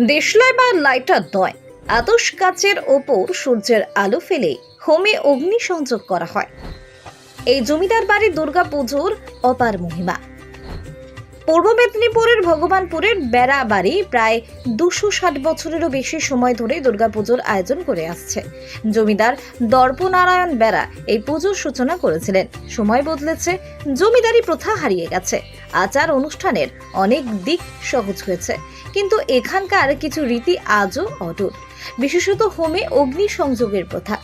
দেশলাই বা লাইটার নয় আতস কাচের ওপর সূর্যের আলো ফেলে হোমে অগ্নি সংযোগ করা হয়। এই জমিদার বাড়ি দুর্গা পুজোর অপার মহিমা। পূর্ব মেদিনীপুরের ভগবানপুরের বেড়া বাড়ি প্রায় দুশো ষাট বছরেরও বেশি সময় ধরে দুর্গাপুজোর আয়োজন করে আসছে। জমিদার দর্পনারায়ণ বেড়া এই পুজোর সূচনা করেছিলেন। সময় বদলেছে, জমিদারি প্রথা হারিয়ে গেছে। আচার অনুষ্ঠানের অনেক দিক সহজ হয়েছে। কিন্তু এখানকার কিছু রীতি আজও অটুট। বিশেষত হোমে অগ্নি সংযোগের প্রথা।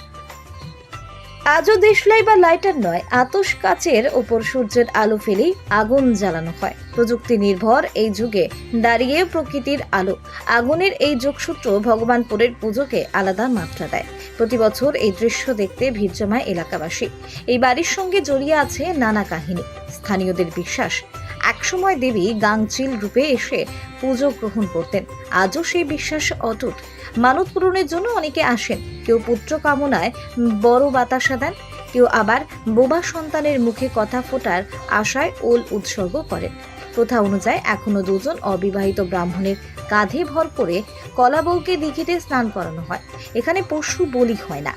আজও দেশলাই বা লাইটার নয় আতস কাচের ওপর সূর্যের আলো ফেলেই আগুন জ্বালানো হয়। প্রযুক্তি নির্ভর এই যুগে দাঁড়িয়ে প্রকৃতির আলো। আগুনের এই যোগসূত্র ভগবানপুরের পুজোকে আলাদা মাত্রা দেয়। প্রতি বছর এই দৃশ্য দেখতে ভিড় জমায় এলাকাবাসী। এই বাড়ির সঙ্গে জড়িয়ে আছে নানা কাহিনী। স্থানীয়দের বিশ্বাস একসময় দেবী গাংচিল রূপে এসে পুজো গ্রহণ করতেন। আজও সেই বিশ্বাস অটুট। মানত পূরণের জন্য অনেকে আসেন। কেউ পুত্র কামনায় বড় বাতাসা দেন, কেউ আবার বোবা সন্তানের মুখে কথা ফোটার আশায় ওল উৎসর্গ করেন। প্রথা অনুযায়ী এখনও দুজন অবিবাহিত ব্রাহ্মণের কাঁধে ভর করে কলাবউকে দিঘিতে স্নান করানো হয়। এখানে পশু বলি হয় না।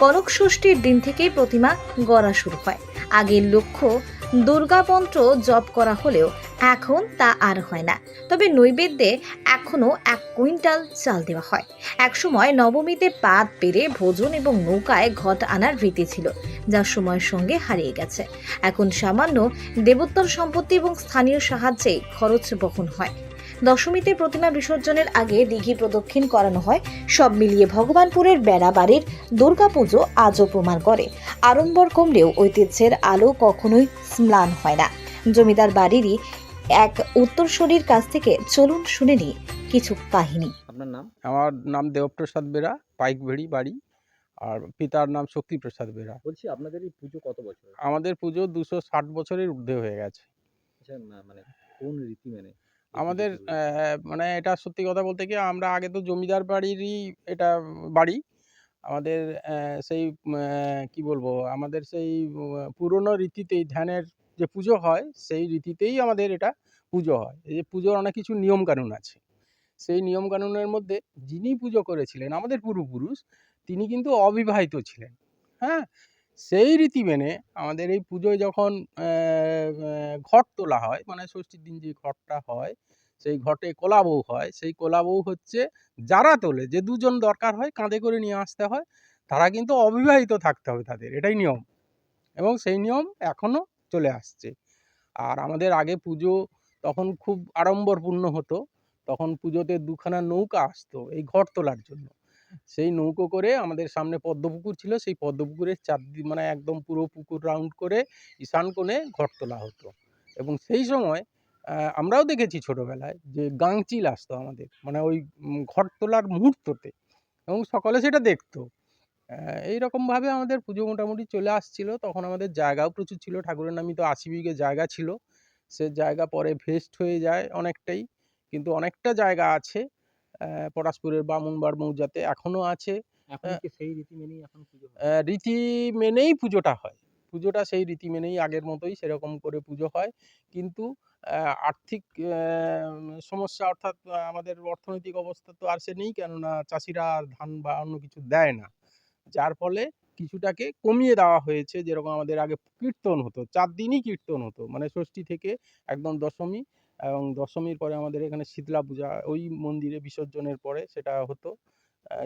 কনক ষষ্ঠীর দিন থেকেই প্রতিমা গড়া শুরু হয়। আগের লক্ষ্য দুর্গামন্ত্র জপ করা হলেও এখন তা আর হয় না। তবে নৈবেদ্যে এখনও এক কুইন্টাল চাল দেওয়া হয়। একসময় নবমীতে পাত পেরে ভোজন এবং নৌকায় ঘট আনার রীতি ছিল, যা সময়ের সঙ্গে হারিয়ে গেছে। এখন সামান্য দেবোত্তর সম্পত্তি এবং স্থানীয় সাহায্যে খরচ বহন হয়। দশমীতে প্রতিমা বিসর্জনের আগে দিঘি প্রদক্ষিণ করানো হয়। সব মিলিয়ে ভগবানপুরের বেড়া বাড়ির দুর্গাপুজো আজও প্রমাণ করে। আড়ম্বর কমলেও ঐতিহ্যের আলো কখনোই স্ম্লান হয় না। জমিদার বাড়িরই এক উত্তরসূরির কাছ থেকে চলুন শুনে নিই কিছু কাহিনী। আপনার নাম? আমার নাম দেবপ্রসাদ বেরা পাইকভেড়ি বাড়ি। আর পিতার নাম শক্তিপ্রসাদ বেরা। বলছি আপনাদের এই পুজো কত বছর আমাদের পুজো দুশো ষাট বছরের ঊর্ধ্বে হয়ে গেছে। আচ্ছা মানে কোন রীতি মেনে? আমাদের মানে এটা সত্যি কথা বলতে কি আমরা আগে তো জমিদার বাড়িরই এটা বাড়ি। আমাদের সেই কি বলব আমাদের সেই পুরনো রীতিতেই ধ্যানের যে পুজো হয় সেই রীতিতেই আমাদের এটা পুজো হয়। এই যে পুজোর অনেক কিছু নিয়ম কানুন আছে। সেই নিয়ম কানুনের মধ্যে যিনি পুজো করেছিলেন আমাদের পূর্বপুরুষ তিনি কিন্তু অবিবাহিত ছিলেন। হ্যাঁ? সেই রীতি মেনে আমাদের এই পুজোয় যখন ঘট তোলা হয় মানে ষষ্ঠীর দিন যে ঘটটা হয়, সেই ঘটে কোলাবউ হয়, সেই কোলাবউ হচ্ছে যারা তোলে, যে দুজন দরকার হয় কাঁধে করে নিয়ে আসতে হয়, তারা কিন্তু অবিবাহিত থাকতে হবে তাদের, এটাই নিয়ম। এবং সেই নিয়ম এখনও চলে আসছে। আর আমাদের আগে পুজো তখন খুব আড়ম্বরপূর্ণ হতো, তখন পুজোতে দুখানা নৌকা আসতো এই ঘট তোলার জন্য। সেই নৌকো করে আমাদের সামনে পদ্মপুকুর ছিল, সেই পদ্মপুকুরের চারদি মানে একদম পুরো পুকুর রাউন্ড করে ঈশান কোণে ঘট তোলা হতো। এবং সেই সময় আমরাও দেখেছি ছোটোবেলায় যে গাংচিল আসতো আমাদের মানে ওই ঘট তোলার মুহূর্ততে। এবং সকলে সেটা দেখতো। এইরকমভাবে আমাদের পুজো মোটামুটি চলে আসছিল। তখন আমাদের জায়গাও প্রচুর ছিল। ঠাকুরের নামই তো আশি বিঘে জায়গা ছিল। সে জায়গা পরে ভেস্ট হয়ে যায় অনেকটাই। কিন্তু অনেকটা জায়গা আছে। আহ, পলাশপুরের বামুনবার মৌজাতে এখনও আছে সেই রীতি মেনেই এখন পুজো রীতি মেনেই পুজোটা হয়। পুজোটা সেই রীতি মেনেই আগের মতোই সেরকম করে পুজো হয়। কিন্তু আর্থিক সমস্যা অর্থাৎ আমাদের অর্থনৈতিক অবস্থা তো আর সে নেই কেননা চাষিরা ধান বা অন্য কিছু দেয় না। যার ফলে কিছুটাকে কমিয়ে দেওয়া হয়েছে যেরকম আমাদের আগে কীর্তন হতো চার দিনই কীর্তন হতো। মানে ষষ্ঠী থেকে একদম দশমী এবং দশমীর পরে আমাদের এখানে শীতলা পূজা, ওই মন্দিরে বিসর্জনের পরে সেটা হতো।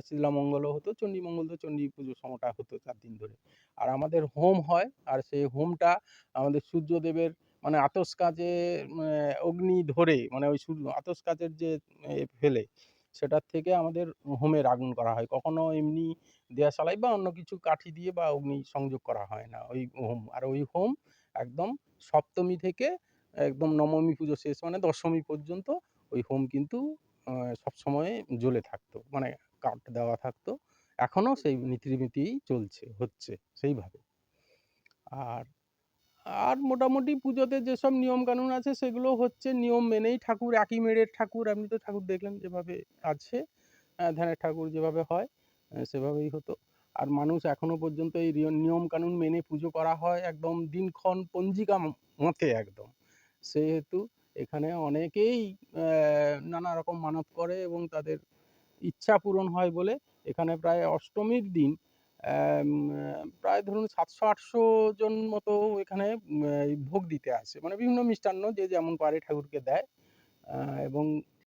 শীতলা মঙ্গলও হতো, চণ্ডী মঙ্গল তো চণ্ডী পুজো সময়টা হতো চার দিন ধরে। আর আমাদের হোম হয়, আর সেই হোমটা আমাদের সূর্যদেবের মানে আতস কাজে অগ্নি ধরে মানে ওই সূর্য, আতস কাজের যে ফেলে, সেটার থেকে আমাদের হোমের আগুন করা হয়। কখনো এমনি দেয়াশালাই বা অন্য কিছু কাঠি দিয়ে বা অগ্নি সংযোগ করা হয় না, ওই হোম। আর ওই হোম একদম সপ্তমী থেকে একদম নবমী পুজো শেষ মানে দশমী পর্যন্ত ওই হোম কিন্তু সবসময় জ্বলে থাকতো মানে কাঠ দেওয়া থাকতো। এখনও সেই নীতিরীতিই চলছে, হচ্ছে সেইভাবে। আর আর মোটামুটি পুজোতে যেসব নিয়ম কানুন আছে সেগুলো হচ্ছে নিয়ম মেনেই ঠাকুর, একই মেড়ের ঠাকুর, আপনি তো ঠাকুর দেখলেন যেভাবে আছে ধ্যানের ঠাকুর যেভাবে হয় সেভাবেই হতো। আর মানুষ এখনও পর্যন্ত এই নিয়ম কানুন মেনে পুজো করা হয় একদম দিনক্ষণ পঞ্জিকা মতে একদম। সেহেতু এখানে অনেকেই নানা রকম মানত করে এবং তাদের ইচ্ছা পূরণ হয় বলে এখানে প্রায় অষ্টমীর দিন প্রায় ধরুন সাতশো, আটশো জন মতো এখানে ভোগ দিতে আসে। মানে বিভিন্ন মিষ্টান্ন যে যেমন পারে ঠাকুরকে দেয় এবং